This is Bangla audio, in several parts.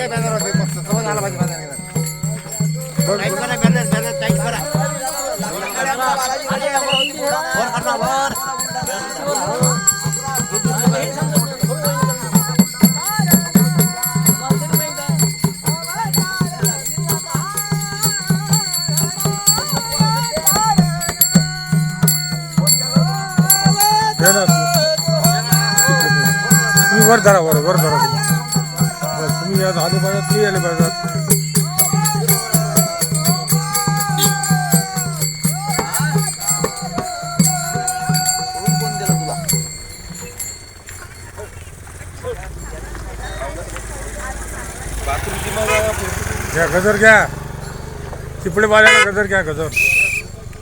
দিয়ে ব্যানার হবে কষ্ট সবাই আলো ভাই ব্যানার वर धरा वर वर धरा तुम्ही आज पाहिजे पाहिजेत मी आले पाहिजेत घ्या गजर घ्या चिपळे बाजार गजर घ्या गजर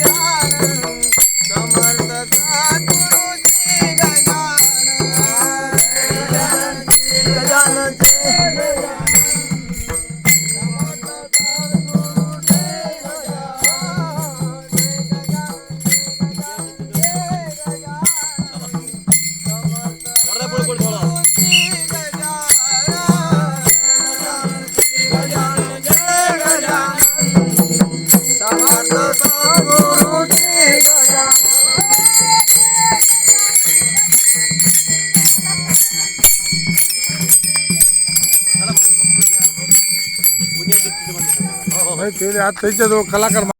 ஜெய થઈ જાય તો કલાકાર